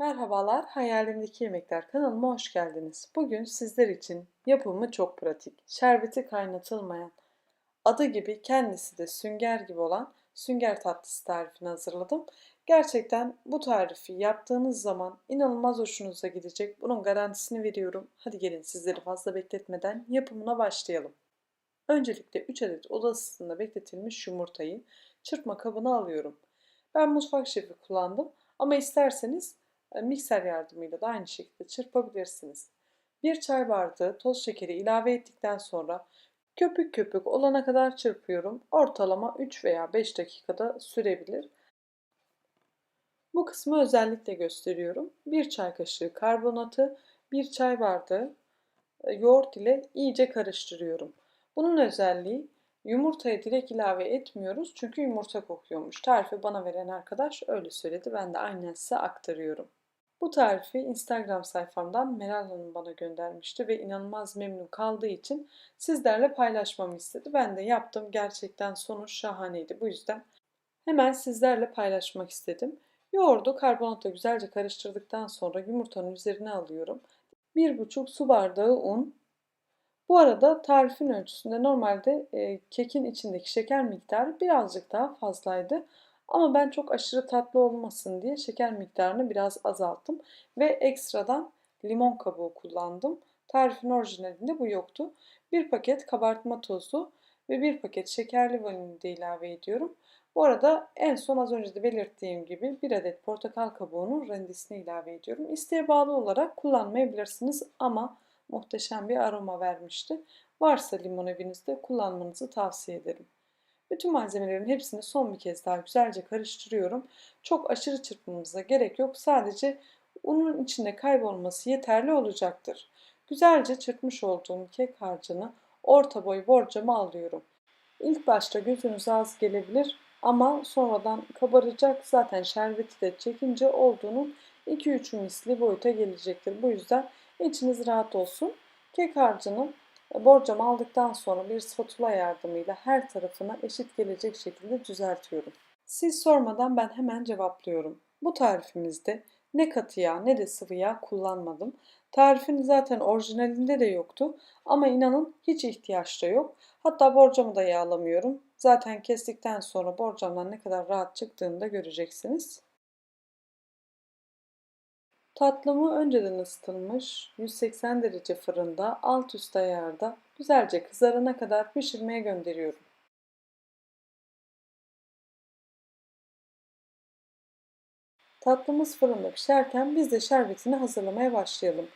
Merhabalar, Hayalimdeki Yemekler kanalıma hoş geldiniz. Bugün sizler için yapımı çok pratik, şerbeti kaynatılmayan, adı gibi kendisi de sünger gibi olan sünger tatlısı tarifini hazırladım. Gerçekten bu tarifi yaptığınız zaman inanılmaz hoşunuza gidecek. Bunun garantisini veriyorum. Hadi gelin sizleri fazla bekletmeden yapımına başlayalım. Öncelikle 3 adet oda ısısında bekletilmiş yumurtayı çırpma kabına alıyorum. Ben mutfak şefi kullandım ama isterseniz mikser yardımıyla da aynı şekilde çırpabilirsiniz. Bir çay bardağı toz şekeri ilave ettikten sonra köpük köpük olana kadar çırpıyorum. Ortalama 3 veya 5 dakikada sürebilir. Bu kısmı özellikle gösteriyorum. Bir çay kaşığı karbonatı, bir çay bardağı e, yoğurt ile iyice karıştırıyorum. Bunun özelliği yumurtayı direkt ilave etmiyoruz çünkü yumurta kokuyormuş. Tarifi bana veren arkadaş öyle söyledi. Ben de aynen size aktarıyorum. Bu tarifi Instagram sayfamdan Meral Hanım bana göndermişti ve inanılmaz memnun kaldığı için sizlerle paylaşmamı istedi. Ben de yaptım. Gerçekten sonuç şahaneydi. Bu yüzden hemen sizlerle paylaşmak istedim. Yoğurdu karbonatla güzelce karıştırdıktan sonra yumurtanın üzerine alıyorum. 1,5 su bardağı un. Bu arada tarifin ölçüsünde normalde e, kekin içindeki şeker miktarı birazcık daha fazlaydı. Ama ben çok aşırı tatlı olmasın diye şeker miktarını biraz azalttım. Ve ekstradan limon kabuğu kullandım. Tarifin orijinalinde bu yoktu. Bir paket kabartma tozu ve bir paket şekerli vanilya de ilave ediyorum. Bu arada en son az önce de belirttiğim gibi bir adet portakal kabuğunun rendesini ilave ediyorum. İsteğe bağlı olarak kullanmayabilirsiniz ama muhteşem bir aroma vermişti. Varsa limon evinizde kullanmanızı tavsiye ederim. Bütün malzemelerin hepsini son bir kez daha güzelce karıştırıyorum. Çok aşırı çırpmamıza gerek yok. Sadece unun içinde kaybolması yeterli olacaktır. Güzelce çırpmış olduğum kek harcını orta boy borcama alıyorum. İlk başta gözünüze az gelebilir ama sonradan kabaracak. Zaten şerbeti de çekince olduğunun 2-3 misli boyuta gelecektir. Bu yüzden içiniz rahat olsun. Kek harcını Borcamı aldıktan sonra bir spatula yardımıyla her tarafına eşit gelecek şekilde düzeltiyorum. Siz sormadan ben hemen cevaplıyorum. Bu tarifimizde ne katı yağ ne de sıvı yağ kullanmadım. Tarifin zaten orijinalinde de yoktu ama inanın hiç ihtiyaç da yok. Hatta borcamı da yağlamıyorum. Zaten kestikten sonra borcamdan ne kadar rahat çıktığını da göreceksiniz. Tatlımı önceden ısıtılmış 180 derece fırında alt üst ayarda güzelce kızarana kadar pişirmeye gönderiyorum. Tatlımız fırında pişerken biz de şerbetini hazırlamaya başlayalım.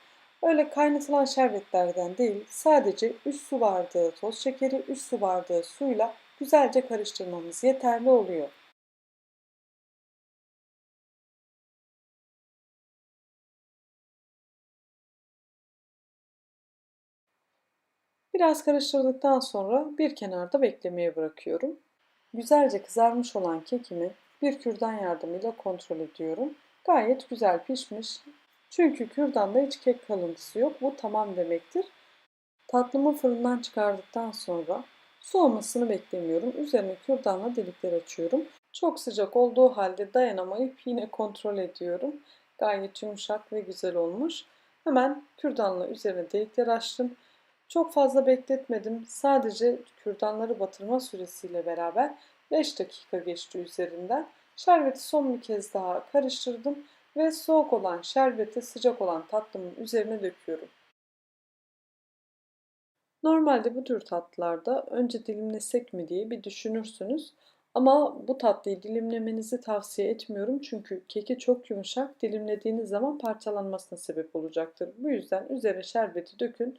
Öyle kaynatılan şerbetlerden değil, sadece 3 su bardağı toz şekeri, 3 su bardağı suyla güzelce karıştırmamız yeterli oluyor. Biraz karıştırdıktan sonra bir kenarda beklemeye bırakıyorum. Güzelce kızarmış olan kekimi bir kürdan yardımıyla kontrol ediyorum. Gayet güzel pişmiş. Çünkü kürdanda hiç kek kalıntısı yok. Bu tamam demektir. Tatlımı fırından çıkardıktan sonra soğumasını beklemiyorum. Üzerine kürdanla delikler açıyorum. Çok sıcak olduğu halde dayanamayıp yine kontrol ediyorum. Gayet yumuşak ve güzel olmuş. Hemen kürdanla üzerine delikler açtım. Çok fazla bekletmedim. Sadece kürdanları batırma süresiyle beraber 5 dakika geçti üzerinden. Şerbeti son bir kez daha karıştırdım ve soğuk olan şerbeti sıcak olan tatlımın üzerine döküyorum. Normalde bu tür tatlılarda önce dilimlesek mi diye bir düşünürsünüz. Ama bu tatlıyı dilimlemenizi tavsiye etmiyorum çünkü keki çok yumuşak dilimlediğiniz zaman parçalanmasına sebep olacaktır. Bu yüzden üzerine şerbeti dökün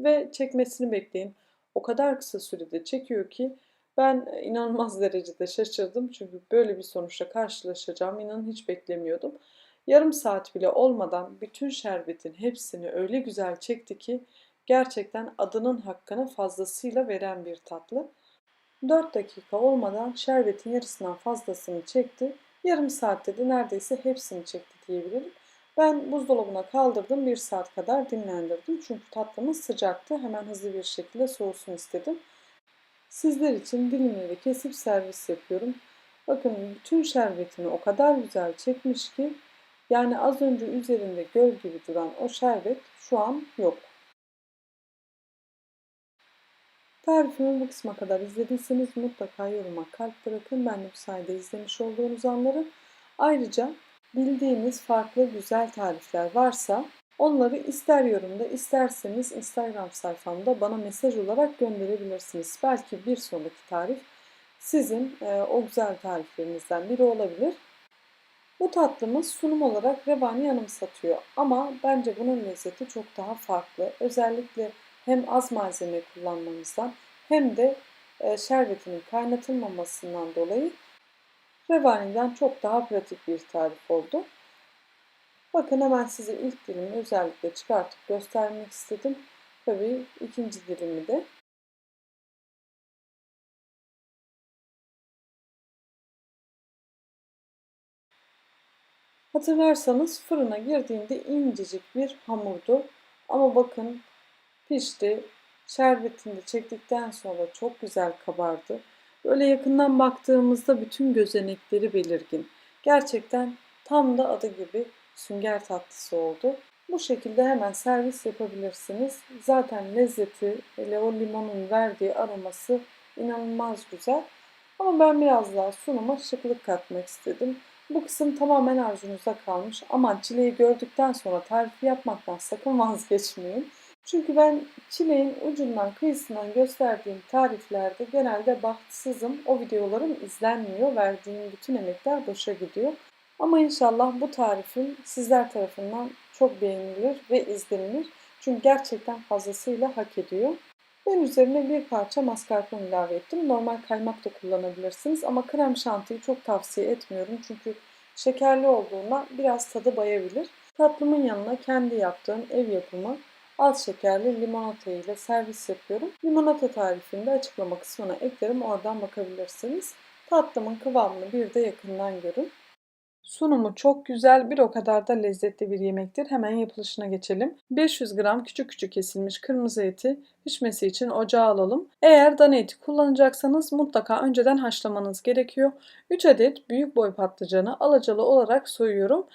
ve çekmesini bekleyin. O kadar kısa sürede çekiyor ki ben inanılmaz derecede şaşırdım. Çünkü böyle bir sonuçla karşılaşacağım inan hiç beklemiyordum. Yarım saat bile olmadan bütün şerbetin hepsini öyle güzel çekti ki gerçekten adının hakkını fazlasıyla veren bir tatlı. 4 dakika olmadan şerbetin yarısından fazlasını çekti. Yarım saatte de neredeyse hepsini çekti diyebilirim. Ben buzdolabına kaldırdım. Bir saat kadar dinlendirdim. Çünkü tatlımız sıcaktı. Hemen hızlı bir şekilde soğusun istedim. Sizler için dilimleri kesip servis yapıyorum. Bakın bütün şerbetini o kadar güzel çekmiş ki Yani az önce üzerinde göl gibi duran o şerbet şu an yok. Tarifimi bu kısma kadar izlediyseniz mutlaka yoruma kalp bırakın. Ben de bu sayede izlemiş olduğunuz anları. Ayrıca bildiğiniz farklı güzel tarifler varsa onları ister yorumda isterseniz Instagram sayfamda bana mesaj olarak gönderebilirsiniz. Belki bir sonraki tarif sizin e, o güzel tariflerinizden biri olabilir. Bu tatlımız sunum olarak revani anımsatıyor ama bence bunun lezzeti çok daha farklı. Özellikle hem az malzeme kullanmamızdan hem de e, şerbetinin kaynatılmamasından dolayı revaniden çok daha pratik bir tarif oldu. Bakın hemen size ilk dilimi özellikle çıkartıp göstermek istedim. Tabii ikinci dilimi de Hatırlarsanız fırına girdiğinde incecik bir hamurdu. Ama bakın pişti. Şerbetini de çektikten sonra çok güzel kabardı. Böyle yakından baktığımızda bütün gözenekleri belirgin. Gerçekten tam da adı gibi sünger tatlısı oldu. Bu şekilde hemen servis yapabilirsiniz. Zaten lezzeti, hele o limonun verdiği aroması inanılmaz güzel. Ama ben biraz daha sunuma şıklık katmak istedim. Bu kısım tamamen arzunuza kalmış. Aman çileği gördükten sonra tarifi yapmaktan sakın vazgeçmeyin. Çünkü ben çileğin ucundan kıyısından gösterdiğim tariflerde genelde bahtsızım. O videolarım izlenmiyor. Verdiğim bütün emekler boşa gidiyor. Ama inşallah bu tarifim sizler tarafından çok beğenilir ve izlenilir. Çünkü gerçekten fazlasıyla hak ediyor. Ben üzerine bir parça mascarpone ilave ettim. Normal kaymak da kullanabilirsiniz ama krem şantiyi çok tavsiye etmiyorum. Çünkü şekerli olduğunda biraz tadı bayabilir. Tatlımın yanına kendi yaptığım ev yapımı az şekerli limonata ile servis yapıyorum. Limonata tarifini de açıklama kısmına eklerim. Oradan bakabilirsiniz. Tatlımın kıvamını bir de yakından görün. Sunumu çok güzel, bir o kadar da lezzetli bir yemektir. Hemen yapılışına geçelim. 500 gram küçük küçük kesilmiş kırmızı eti pişmesi için ocağa alalım. Eğer dana eti kullanacaksanız mutlaka önceden haşlamanız gerekiyor. 3 adet büyük boy patlıcanı alacalı olarak soyuyorum.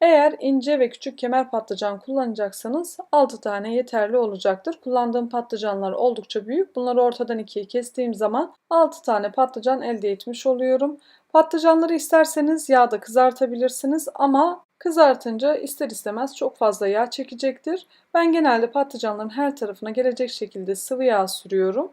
Eğer ince ve küçük kemer patlıcan kullanacaksanız 6 tane yeterli olacaktır. Kullandığım patlıcanlar oldukça büyük. Bunları ortadan ikiye kestiğim zaman 6 tane patlıcan elde etmiş oluyorum. Patlıcanları isterseniz yağda kızartabilirsiniz ama kızartınca ister istemez çok fazla yağ çekecektir. Ben genelde patlıcanların her tarafına gelecek şekilde sıvı yağ sürüyorum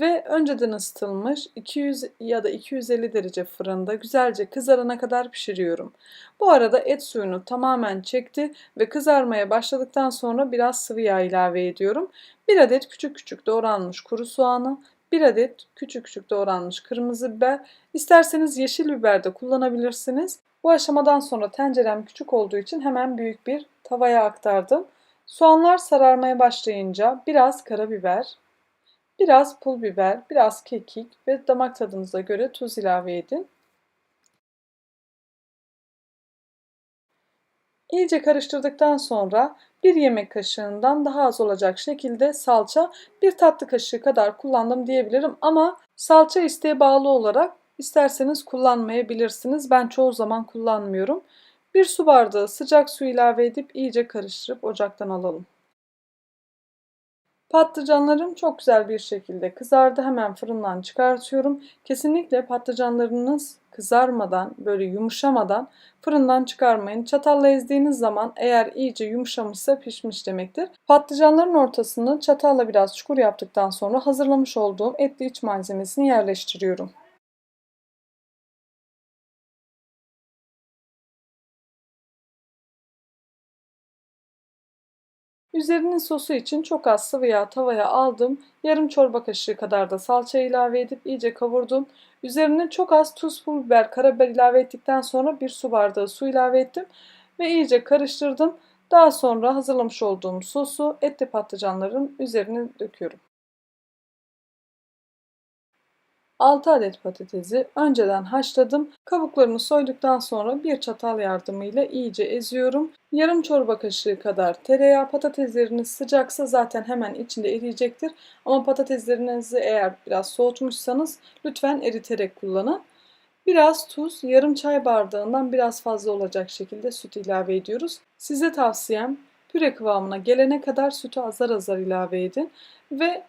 ve önceden ısıtılmış 200 ya da 250 derece fırında güzelce kızarana kadar pişiriyorum. Bu arada et suyunu tamamen çekti ve kızarmaya başladıktan sonra biraz sıvı yağ ilave ediyorum. Bir adet küçük küçük doğranmış kuru soğanı, 1 adet küçük küçük doğranmış kırmızı biber. İsterseniz yeşil biber de kullanabilirsiniz. Bu aşamadan sonra tencerem küçük olduğu için hemen büyük bir tavaya aktardım. Soğanlar sararmaya başlayınca biraz karabiber, biraz pul biber, biraz kekik ve damak tadınıza göre tuz ilave edin. İyice karıştırdıktan sonra bir yemek kaşığından daha az olacak şekilde salça bir tatlı kaşığı kadar kullandım diyebilirim ama salça isteğe bağlı olarak isterseniz kullanmayabilirsiniz. Ben çoğu zaman kullanmıyorum. Bir su bardağı sıcak su ilave edip iyice karıştırıp ocaktan alalım. Patlıcanlarım çok güzel bir şekilde kızardı. Hemen fırından çıkartıyorum. Kesinlikle patlıcanlarınız kızarmadan, böyle yumuşamadan fırından çıkarmayın. Çatalla ezdiğiniz zaman eğer iyice yumuşamışsa pişmiş demektir. Patlıcanların ortasını çatalla biraz çukur yaptıktan sonra hazırlamış olduğum etli iç malzemesini yerleştiriyorum. Üzerinin sosu için çok az sıvı yağ tavaya aldım. Yarım çorba kaşığı kadar da salça ilave edip iyice kavurdum. Üzerine çok az tuz, pul biber, karabiber ilave ettikten sonra bir su bardağı su ilave ettim ve iyice karıştırdım. Daha sonra hazırlamış olduğum sosu etli patlıcanların üzerine döküyorum. 6 adet patatesi önceden haşladım. Kabuklarını soyduktan sonra bir çatal yardımıyla iyice eziyorum. Yarım çorba kaşığı kadar tereyağı patatesleriniz sıcaksa zaten hemen içinde eriyecektir. Ama patateslerinizi eğer biraz soğutmuşsanız lütfen eriterek kullanın. Biraz tuz, yarım çay bardağından biraz fazla olacak şekilde süt ilave ediyoruz. Size tavsiyem püre kıvamına gelene kadar sütü azar azar ilave edin ve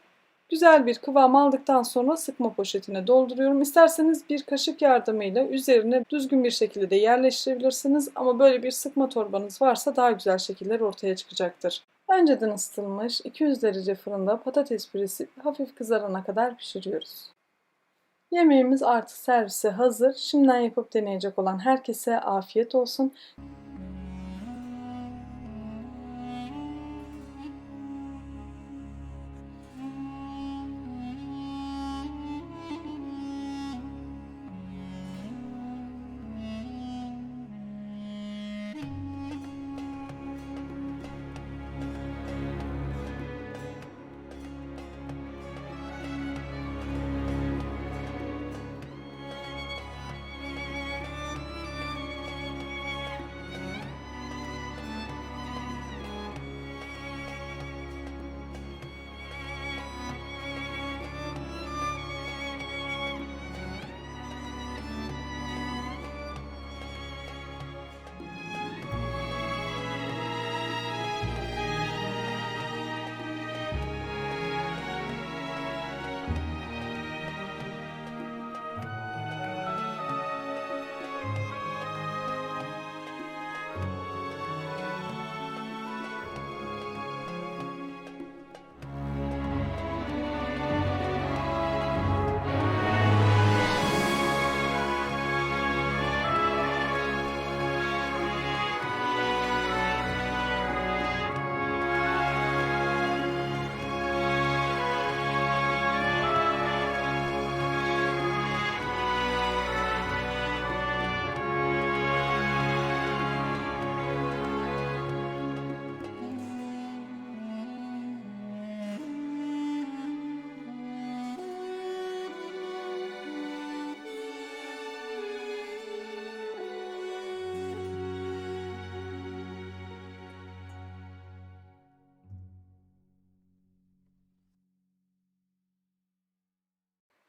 güzel bir kıvam aldıktan sonra sıkma poşetine dolduruyorum. İsterseniz bir kaşık yardımıyla üzerine düzgün bir şekilde de yerleştirebilirsiniz ama böyle bir sıkma torbanız varsa daha güzel şekiller ortaya çıkacaktır. Önceden ısıtılmış 200 derece fırında patates püresi hafif kızarana kadar pişiriyoruz. Yemeğimiz artık servise hazır. Şimdiden yapıp deneyecek olan herkese afiyet olsun.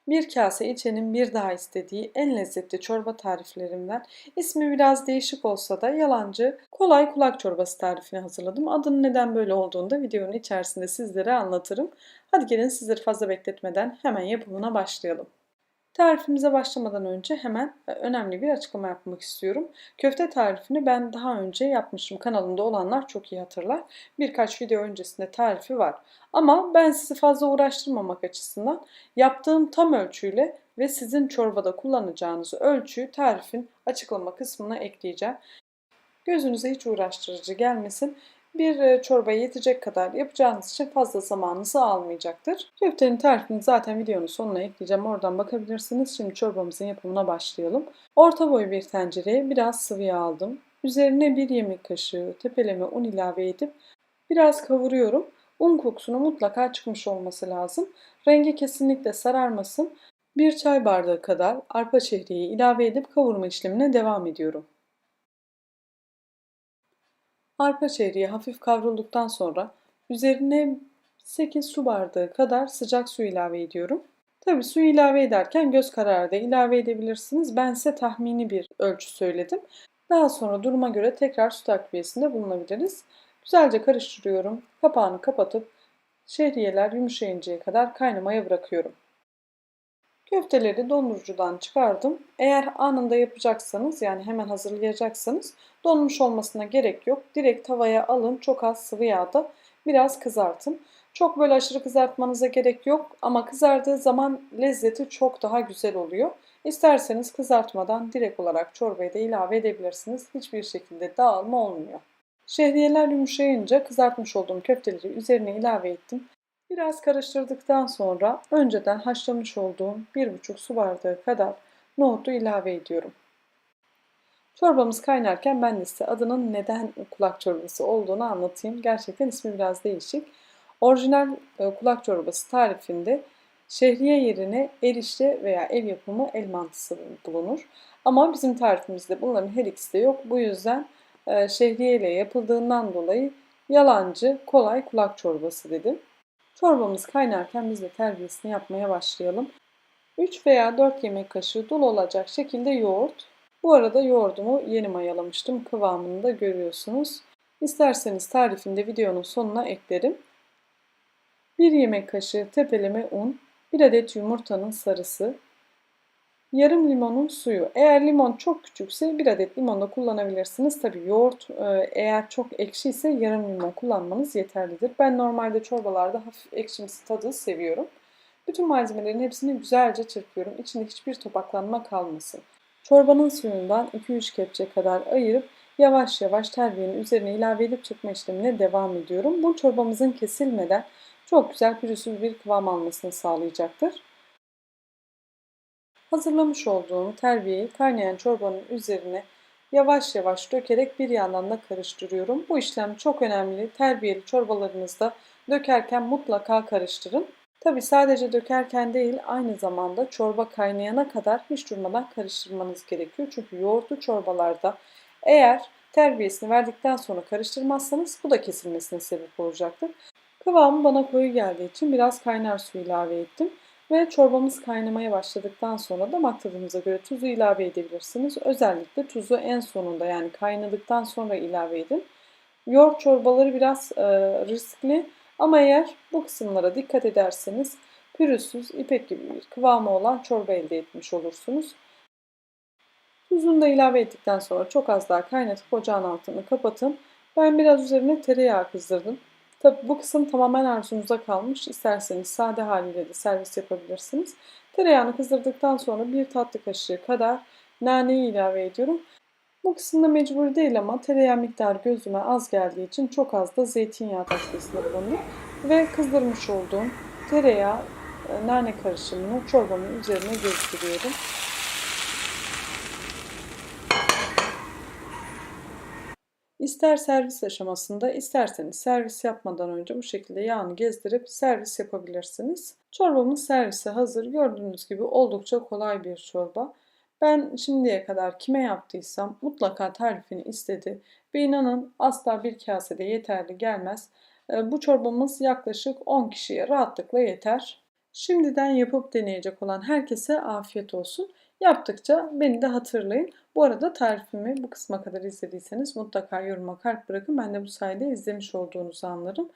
Bir kase içenin bir daha istediği en lezzetli çorba tariflerimden ismi biraz değişik olsa da yalancı kolay kulak çorbası tarifini hazırladım. Adının neden böyle olduğunu da videonun içerisinde sizlere anlatırım. Hadi gelin sizleri fazla bekletmeden hemen yapımına başlayalım. Tarifimize başlamadan önce hemen e, önemli bir açıklama yapmak istiyorum. Köfte tarifini ben daha önce yapmışım. Kanalımda olanlar çok iyi hatırlar. Birkaç video öncesinde tarifi var. Ama ben sizi fazla uğraştırmamak açısından yaptığım tam ölçüyle ve sizin çorbada kullanacağınız ölçüyü tarifin açıklama kısmına ekleyeceğim. Gözünüze hiç uğraştırıcı gelmesin bir e, çorba yetecek kadar yapacağınız için fazla zamanınızı almayacaktır. Köftenin tarifini zaten videonun sonuna ekleyeceğim. Oradan bakabilirsiniz. Şimdi çorbamızın yapımına başlayalım. Orta boy bir tencereye biraz sıvı yağ aldım. Üzerine bir yemek kaşığı tepeleme un ilave edip biraz kavuruyorum. Un kokusunu mutlaka çıkmış olması lazım. Rengi kesinlikle sararmasın. Bir çay bardağı kadar arpa çehreği ilave edip kavurma işlemine devam ediyorum. Arpa çeriği hafif kavrulduktan sonra üzerine 8 su bardağı kadar sıcak su ilave ediyorum. Tabi su ilave ederken göz kararı da ilave edebilirsiniz. Ben size tahmini bir ölçü söyledim. Daha sonra duruma göre tekrar su takviyesinde bulunabiliriz. Güzelce karıştırıyorum. Kapağını kapatıp şehriyeler yumuşayıncaya kadar kaynamaya bırakıyorum. Köfteleri dondurucudan çıkardım. Eğer anında yapacaksanız yani hemen hazırlayacaksanız donmuş olmasına gerek yok. Direkt tavaya alın çok az sıvı yağda biraz kızartın. Çok böyle aşırı kızartmanıza gerek yok ama kızardığı zaman lezzeti çok daha güzel oluyor. İsterseniz kızartmadan direkt olarak çorbaya da ilave edebilirsiniz. Hiçbir şekilde dağılma olmuyor. Şehriyeler yumuşayınca kızartmış olduğum köfteleri üzerine ilave ettim. Biraz karıştırdıktan sonra önceden haşlamış olduğum 1,5 su bardağı kadar nohutu ilave ediyorum. Çorbamız kaynarken ben de size adının neden kulak çorbası olduğunu anlatayım. Gerçekten ismi biraz değişik. Orijinal e, kulak çorbası tarifinde şehriye yerine erişte veya ev yapımı el mantısı bulunur. Ama bizim tarifimizde bunların her ikisi de yok. Bu yüzden e, şehriye ile yapıldığından dolayı yalancı kolay kulak çorbası dedim. Çorbamız kaynarken biz de terbiyesini yapmaya başlayalım. 3 veya 4 yemek kaşığı dolu olacak şekilde yoğurt. Bu arada yoğurdumu yeni mayalamıştım. Kıvamını da görüyorsunuz. İsterseniz tarifinde videonun sonuna eklerim. 1 yemek kaşığı tepeleme un, 1 adet yumurtanın sarısı, yarım limonun suyu. Eğer limon çok küçükse 1 adet limon da kullanabilirsiniz. Tabi yoğurt e, eğer çok ekşi ise yarım limon kullanmanız yeterlidir. Ben normalde çorbalarda hafif ekşimsi tadı seviyorum. Bütün malzemelerin hepsini güzelce çırpıyorum. İçinde hiçbir topaklanma kalmasın. Çorbanın suyundan 2-3 kepçe kadar ayırıp yavaş yavaş terbiyenin üzerine ilave edip çırpma işlemine devam ediyorum. Bu çorbamızın kesilmeden çok güzel pürüzsüz bir kıvam almasını sağlayacaktır. Hazırlamış olduğum terbiyeyi kaynayan çorbanın üzerine yavaş yavaş dökerek bir yandan da karıştırıyorum. Bu işlem çok önemli. Terbiyeli çorbalarınızda dökerken mutlaka karıştırın. Tabi sadece dökerken değil aynı zamanda çorba kaynayana kadar hiç durmadan karıştırmanız gerekiyor. Çünkü yoğurtlu çorbalarda eğer terbiyesini verdikten sonra karıştırmazsanız bu da kesilmesine sebep olacaktır. Kıvamı bana koyu geldiği için biraz kaynar su ilave ettim. Ve çorbamız kaynamaya başladıktan sonra damak tadınıza göre tuzu ilave edebilirsiniz. Özellikle tuzu en sonunda yani kaynadıktan sonra ilave edin. Yoğurt çorbaları biraz e, riskli ama eğer bu kısımlara dikkat ederseniz pürüzsüz, ipek gibi bir kıvamı olan çorba elde etmiş olursunuz. Tuzunu da ilave ettikten sonra çok az daha kaynatıp ocağın altını kapatın. Ben biraz üzerine tereyağı kızdırdım. Tabi bu kısım tamamen arzunuza kalmış. İsterseniz sade haliyle de servis yapabilirsiniz. Tereyağını kızdırdıktan sonra bir tatlı kaşığı kadar naneyi ilave ediyorum. Bu kısımda mecbur değil ama tereyağı miktarı gözüme az geldiği için çok az da zeytinyağı takviyesinde bulundum. Ve kızdırmış olduğum tereyağı e, nane karışımını çorbamın üzerine gezdiriyorum. İster servis aşamasında isterseniz servis yapmadan önce bu şekilde yağını gezdirip servis yapabilirsiniz. Çorbamız servise hazır. Gördüğünüz gibi oldukça kolay bir çorba. Ben şimdiye kadar kime yaptıysam mutlaka tarifini istedi ve inanın asla bir kasede yeterli gelmez. Ee, bu çorbamız yaklaşık 10 kişiye rahatlıkla yeter. Şimdiden yapıp deneyecek olan herkese afiyet olsun. Yaptıkça beni de hatırlayın. Bu arada tarifimi bu kısma kadar izlediyseniz mutlaka yoruma kalp bırakın. Ben de bu sayede izlemiş olduğunuzu anlarım.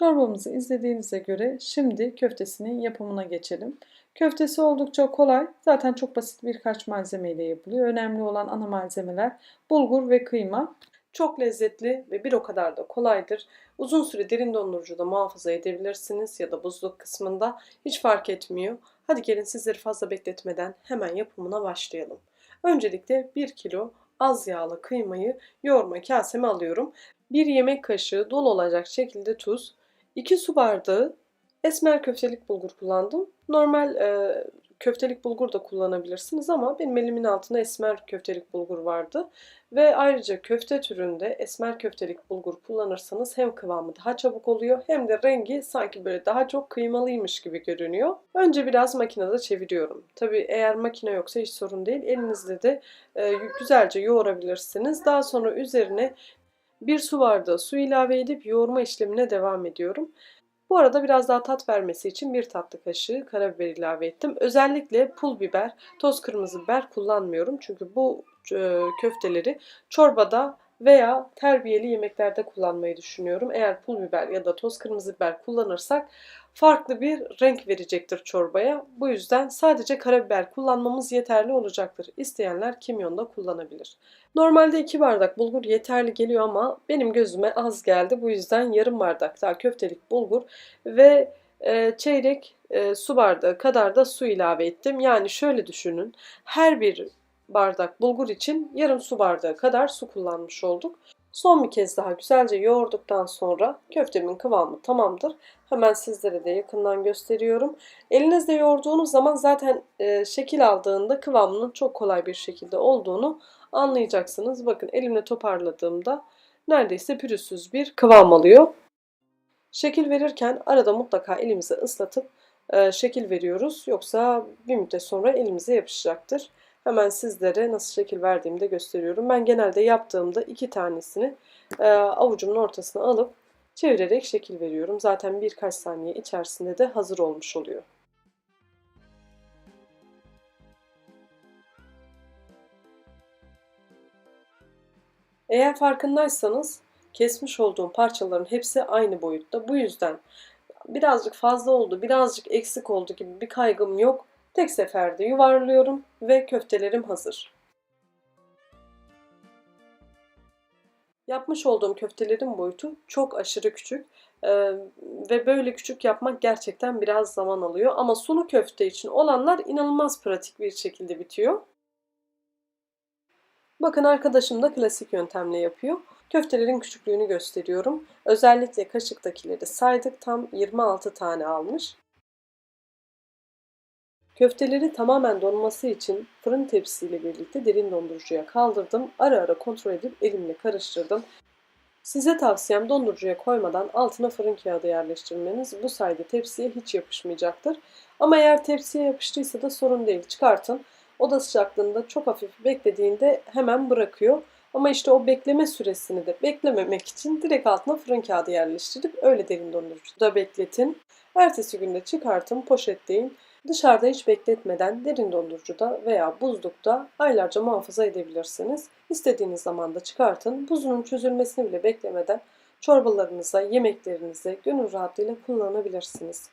Çorbamızı izlediğinize göre şimdi köftesinin yapımına geçelim. Köftesi oldukça kolay. Zaten çok basit birkaç malzeme ile yapılıyor. Önemli olan ana malzemeler bulgur ve kıyma. Çok lezzetli ve bir o kadar da kolaydır. Uzun süre derin dondurucuda muhafaza edebilirsiniz ya da buzluk kısmında hiç fark etmiyor. Hadi gelin sizleri fazla bekletmeden hemen yapımına başlayalım. Öncelikle 1 kilo az yağlı kıymayı yoğurma kaseme alıyorum. 1 yemek kaşığı dolu olacak şekilde tuz, 2 su bardağı esmer köftelik bulgur kullandım. Normal e, köftelik bulgur da kullanabilirsiniz ama benim elimin altında esmer köftelik bulgur vardı. Ve ayrıca köfte türünde esmer köftelik bulgur kullanırsanız hem kıvamı daha çabuk oluyor hem de rengi sanki böyle daha çok kıymalıymış gibi görünüyor. Önce biraz makinede çeviriyorum. Tabi eğer makine yoksa hiç sorun değil. Elinizle de e, güzelce yoğurabilirsiniz. Daha sonra üzerine bir su bardağı su ilave edip yoğurma işlemine devam ediyorum. Bu arada biraz daha tat vermesi için bir tatlı kaşığı karabiber ilave ettim. Özellikle pul biber, toz kırmızı biber kullanmıyorum. Çünkü bu e, köfteleri çorbada veya terbiyeli yemeklerde kullanmayı düşünüyorum. Eğer pul biber ya da toz kırmızı biber kullanırsak farklı bir renk verecektir çorbaya. Bu yüzden sadece karabiber kullanmamız yeterli olacaktır. İsteyenler kimyon da kullanabilir. Normalde 2 bardak bulgur yeterli geliyor ama benim gözüme az geldi. Bu yüzden yarım bardak daha köftelik bulgur ve e, çeyrek e, su bardağı kadar da su ilave ettim. Yani şöyle düşünün. Her bir bardak bulgur için yarım su bardağı kadar su kullanmış olduk. Son bir kez daha güzelce yoğurduktan sonra köftemin kıvamı tamamdır. Hemen sizlere de yakından gösteriyorum. Elinizde yoğurduğunuz zaman zaten e, şekil aldığında kıvamının çok kolay bir şekilde olduğunu anlayacaksınız. Bakın elimle toparladığımda neredeyse pürüzsüz bir kıvam alıyor. Şekil verirken arada mutlaka elimizi ıslatıp e, şekil veriyoruz. Yoksa bir müddet sonra elimize yapışacaktır. Hemen sizlere nasıl şekil verdiğimi de gösteriyorum. Ben genelde yaptığımda iki tanesini e, avucumun ortasına alıp çevirerek şekil veriyorum. Zaten birkaç saniye içerisinde de hazır olmuş oluyor. Eğer farkındaysanız kesmiş olduğum parçaların hepsi aynı boyutta. Bu yüzden birazcık fazla oldu, birazcık eksik oldu gibi bir kaygım yok. Tek seferde yuvarlıyorum ve köftelerim hazır. Yapmış olduğum köftelerin boyutu çok aşırı küçük Ee, ve böyle küçük yapmak gerçekten biraz zaman alıyor. Ama sulu köfte için olanlar inanılmaz pratik bir şekilde bitiyor. Bakın arkadaşım da klasik yöntemle yapıyor. Köftelerin küçüklüğünü gösteriyorum. Özellikle kaşıktakileri saydık tam 26 tane almış. Köfteleri tamamen donması için fırın tepsiyle birlikte derin dondurucuya kaldırdım. Ara ara kontrol edip elimle karıştırdım. Size tavsiyem dondurucuya koymadan altına fırın kağıdı yerleştirmeniz. Bu sayede tepsiye hiç yapışmayacaktır. Ama eğer tepsiye yapıştıysa da sorun değil. Çıkartın. Oda sıcaklığında çok hafif beklediğinde hemen bırakıyor. Ama işte o bekleme süresini de beklememek için direkt altına fırın kağıdı yerleştirip öyle derin dondurucuda bekletin. Ertesi günde çıkartın, poşetleyin. Dışarıda hiç bekletmeden derin dondurucuda veya buzlukta aylarca muhafaza edebilirsiniz. İstediğiniz zaman da çıkartın. Buzunun çözülmesini bile beklemeden çorbalarınıza, yemeklerinize gönül rahatlığıyla kullanabilirsiniz.